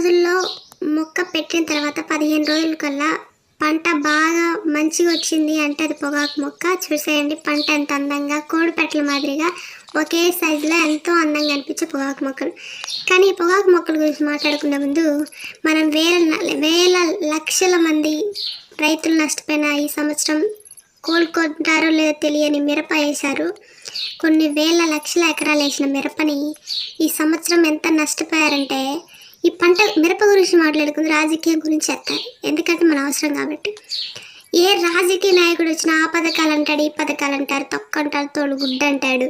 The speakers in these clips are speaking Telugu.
రోజుల్లో మొక్క పెట్టిన తర్వాత పదిహేను రోజుల కల్లా పంట బాగా మంచిగా వచ్చింది అంటే అది పొగాకు మొక్క. చూసేయండి పంట ఎంత అందంగా కోడిపెట్టల మాదిరిగా ఒకే సైజులో ఎంతో అందంగా అనిపించే పొగాకు మొక్కలు. కానీ ఈ పొగాకు మొక్కల గురించి మాట్లాడుకునే ముందు మనం వేల వేల లక్షల మంది రైతులు నష్టపోయిన ఈ సంవత్సరం కోలుకుంటారో లేదో తెలియని మిరప వేశారు. కొన్ని వేల లక్షల ఎకరాలు వేసిన మిరపని ఈ సంవత్సరం ఎంత నష్టపోయారంటే ఈ పంట మిరప గురించి మాట్లాడుకుంది రాజకీయం గురించి చెప్తారు ఎందుకంటే మన అవసరం కాబట్టి. ఏ రాజకీయ నాయకుడు వచ్చినా ఆ పథకాలు అంటాడు ఈ పథకాలు అంటారు తొక్క అంటారు తోడు గుడ్డ అంటాడు.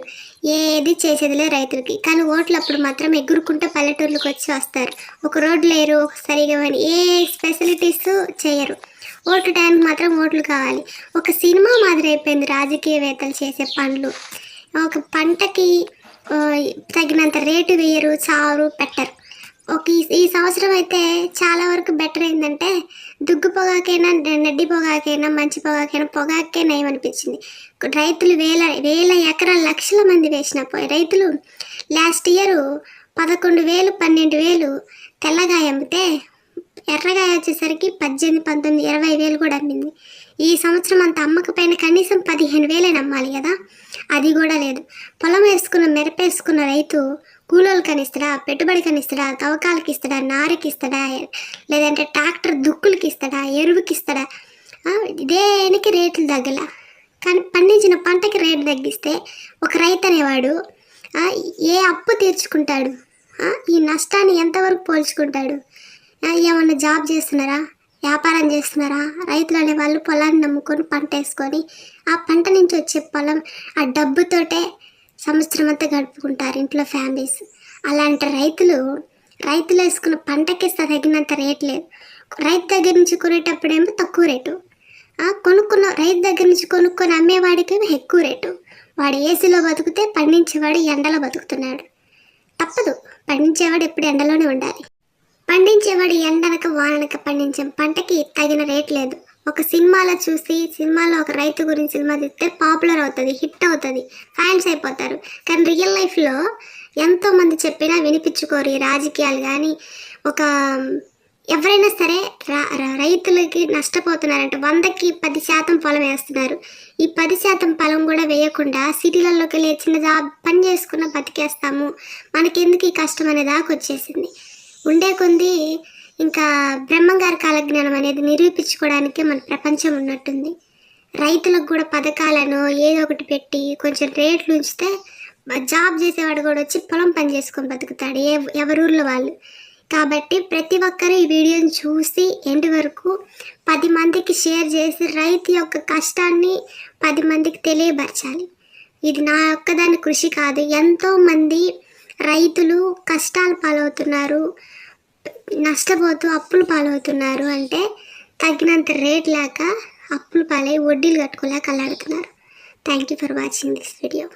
ఏది చేసేదిలే రైతులకి. కానీ ఓట్లు అప్పుడు మాత్రం ఎగురుకుంటూ పల్లెటూర్లకు వచ్చి వస్తారు. ఒక రోడ్డు లేరు ఒక సరిగా అని ఏ ఫెసిలిటీస్ చేయరు. ఓట్లు టైంకి మాత్రం ఓట్లు కావాలి. ఒక సినిమా మాదిరి అయిపోయింది రాజకీయవేత్తలు చేసే పనులు. ఒక పంటకి తగినంత రేటు వేయరు చారు పెట్టరు. ఒక ఈ- సంవత్సరం అయితే చాలా వరకు బెటర్ ఏంటంటే దుగ్గు పొగాకైనా నడ్డి పొగాకైనా మంచి పొగాకైనా పొగాకే నయమనిపించింది రైతులు వేల వేల ఎకరాల లక్షల మంది వేసిన రైతులు లాస్ట్ ఇయర్ పదకొండు వేలు పన్నెండు వేలు తెల్లగాయ అమ్మితే ఎర్రగాయ వచ్చేసరికి పద్దెనిమిది పంతొమ్మిది ఇరవై వేలు కూడా అమ్మింది. ఈ సంవత్సరం అంత అమ్మకపోయినా కనీసం పదిహేను వేలే నమ్మాలి కదా? అది కూడా లేదు. పొలం వేసుకున్న మిరపేసుకున్న రైతు కూలోలు కనిస్తాడా పెట్టుబడి కనిస్తాడా తవ్వకాలకి ఇస్తాడా నారుకి ఇస్తాడా లేదంటే ట్రాక్టర్ దుక్కులకి ఇస్తాడా ఎరువుకి ఇస్తాడా? దేనికి రేట్లు తగ్గల. కానీ పండించిన పంటకి రేటు తగ్గిస్తే ఒక రైతు అనేవాడు ఏ అప్పు తీర్చుకుంటాడు? ఈ నష్టాన్ని ఎంతవరకు పోల్చుకుంటాడు? ఏమన్నా జాబ్ చేస్తున్నారా? వ్యాపారం చేస్తున్నారా? రైతులు అనే వాళ్ళు పొలాన్ని నమ్ముకొని పంట వేసుకొని ఆ పంట నుంచి వచ్చే పొలం ఆ డబ్బుతోటే సంవత్సరం అంతా గడుపుకుంటారు ఇంట్లో ఫ్యామిలీస్. అలాంటి రైతులు రైతులు వేసుకున్న పంటకి తగినంత రేట్ లేదు. రైతు దగ్గర నుంచి కొనేటప్పుడేమో తక్కువ రేటు. కొనుక్కున్న రైతు దగ్గర నుంచి కొనుక్కొని అమ్మేవాడికి ఎక్కువ రేటు. వాడు ఏసీలో బతికితే పండించేవాడు ఎండలో బతుకుతున్నాడు. తప్పదు. పండించేవాడు ఎప్పుడు ఎండలోనే ఉండాలి. పండించేవాడు ఎండనక వాననక పండించే. పంటకి తగిన రేట్ లేదు. ఒక సినిమాలో చూసి సినిమాలో ఒక రైతు గురించి సినిమా తీస్తే పాపులర్ అవుతుంది హిట్ అవుతుంది ఫ్యాన్స్ అయిపోతారు. కానీ రియల్ లైఫ్లో ఎంతోమంది చెప్పినా వినిపించుకోరు ఈ రాజకీయాలు. కానీ ఒక ఎవరైనా సరే రా రైతులకి నష్టపోతున్నారంటే వందకి పది శాతం పొలం వేస్తున్నారు. ఈ పది శాతం పొలం కూడా వేయకుండా సిటీలలోకి వెళ్ళి చిన్న జాబ్ పని చేసుకున్న బతికేస్తాము. మనకెందుకు ఈ కష్టం అనే దాకా వచ్చేసింది. ఉండే కొంది ఇంకా బ్రహ్మంగారి కాలజ్ఞానం అనేది నిరూపించుకోవడానికే మన ప్రపంచం ఉన్నట్టుంది. రైతులకు కూడా పథకాలను ఏదో ఒకటి పెట్టి కొంచెం రేట్లు ఉంచితే జాబ్ చేసేవాడు కూడా వచ్చి పొలం పని చేసుకొని బతుకుతాడు. ఏ ఎవరూర్లో వాళ్ళు. కాబట్టి ప్రతి ఒక్కరూ ఈ వీడియోని చూసి ఎండ్ వరకు పది మందికి షేర్ చేసి రైతు యొక్క కష్టాన్ని పది మందికి తెలియపరచాలి. ఇది నా ఒక్కదాని కృషి కాదు. ఎంతోమంది రైతులు కష్టాలు పాలవుతున్నారు. నష్టపోతూ అప్పులు పాలవుతున్నారు అంటే తగినంత రేట్ లేక అప్పులు పాలై వడ్డీలు కట్టుకోలేక అల్లాడుతున్నారు. Thank you for watching this video